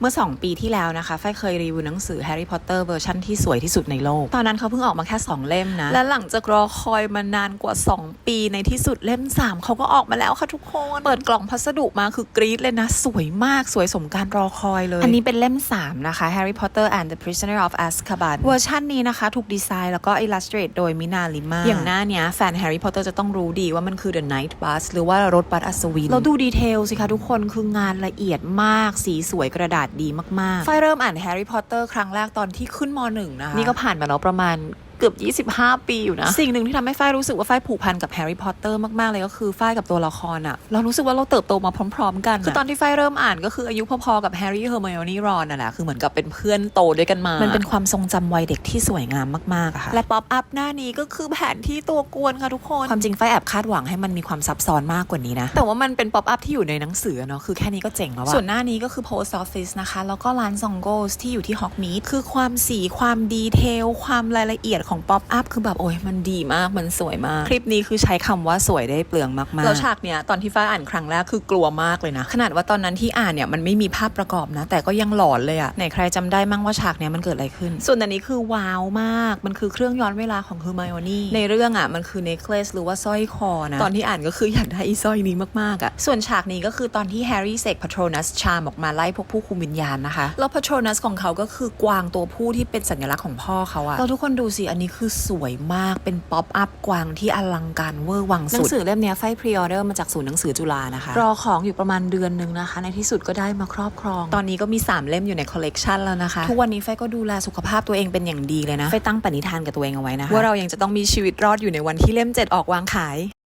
เมื่อ 2 ปีที่แล้วนะคะฝ้ายเคยรีวิวหนังสือ Harry Potter เวอร์ชันที่สวยที่สุดในโลก ตอนนั้นเขาเพิ่งออกมาแค่ 2 เล่มนะ และหลังจากรอคอยมานานกว่า 2 ปีในที่สุดเล่ม 3 เขาก็ออกมาแล้วค่ะทุกคน เปิดกล่องพัสดุมาคือกรี๊ดเลยนะ สวยมากสวยสมการรอคอยเลย อันนี้เป็นเล่ม 3 นะคะ Harry Potter and the Prisoner of Azkaban เวอร์ชันนี้นะคะถูกดีไซน์แล้วก็ illustrate โดยมินาลิมาอย่างหน้าเนี้ยแฟน Harry Potter จะต้องรู้ดีว่ามันคือ The Night Bus หรือว่ารถบัสอัศวินเราดูดีเทลสิคะทุกคนคืองานละเอียดมากสีสวยกระดาษดีมากๆ ไฟเริ่มอ่าน Harry Potter ครั้งแรกตอนที่ขึ้นมหนึ่งนะคะนี่ก็ผ่านมาแล้วประมาณ เกือบ 25 ปีอยู่นะ สิ่งหนึ่งที่ทำให้ฝ้ายรู้สึกว่าฝ้ายผูกพันกับแฮร์รี่พอตเตอร์มาก ๆ เลยก็คือฝ้ายกับตัวละครอะเรารู้สึกว่าเราเติบโตมาพร้อม ๆ กัน คือตอนที่ฝ้ายเริ่มอ่านก็คืออายุพอๆกับแฮร์รี่เฮอร์ไมโอนี่รอนน่ะแหละคือเหมือนกับเป็นเพื่อนโตด้วยกันมา มันเป็นความทรงจำวัยเด็กที่สวยงามมากๆอะค่ะและป๊อปอัพหน้านี้ก็คือแผนที่ตัวกวนค่ะทุกคนความจริงฝ้ายแอบคาดหวังให้มันมีความซับซ้อนมากกว่านี้นะแต่ว่ามันเป็นป๊อปอัพที่อยู่ในหนังสือเนาะคือแค่นี้ก็เจ๋งแล้วอะส่วนหน้านี้ก็คือ post office นะคะแล้วก็ร้านซองโกสที่อยู่ที่ฮอกมีดคือความสีความดีเทลความรายละเอียดของป๊อปอัพคือแบบโอ้ยมันดีมากมันสวยมาก คลิปนี้คือใช้คำว่าสวยได้เปลืองมากๆแล้วฉากเนี้ยตอนที่ฝ้ายอ่านครั้งแรกคือกลัวมากเลยนะ ขนาดว่าตอนนั้นที่อ่านเนี่ยมันไม่มีภาพประกอบนะ แต่ก็ยังหลอนเลยอะไหนใครจำได้มั่งว่าฉากเนี้ยมันเกิดอะไรขึ้น ส่วนอันนี้คือว้าวมากมันคือเครื่องย้อนเวลาของเฮอร์ไมโอนี่ในเรื่องอะมันคือเนคเลสหรือว่าสร้อยคอนะตอนที่อ่านก็คืออยากได้อีสร้อยนี้มากๆอะส่วนฉากนี้ก็คือตอนที่แฮร์รี่เสกพาโทรนัสชามออกมาไล่พวกผู้คุมวิญญาณนะคะแล้วพาโทรนัสของเขาก็คือกวางตัวผู้ที่เป็นสัญลักษณ์ของพ่อเขาอะเราทุกคนดูสิอันนี้คือสวยมากเป็นป๊อปอัพกวางที่อลังการเวอร์วังสุด หนังสือเล่มเนี้ยไฟพรีออเดอร์มาจากศูนย์หนังสือจุฬานะคะ รอของอยู่ประมาณเดือนหนึ่งนะคะ ในที่สุดก็ได้มาครอบครอง ตอนนี้ก็มี 3 เล่มอยู่ในคอลเลกชันแล้วนะคะ ทุกวันนี้ไฟก็ดูแลสุขภาพตัวเองเป็นอย่างดีเลยนะ ไฟตั้งปณิธานกับตัวเองเอาไว้นะคะว่าเรายังจะต้องมีชีวิตรอดอยู่ในวันที่เล่ม 7 ออกวางขาย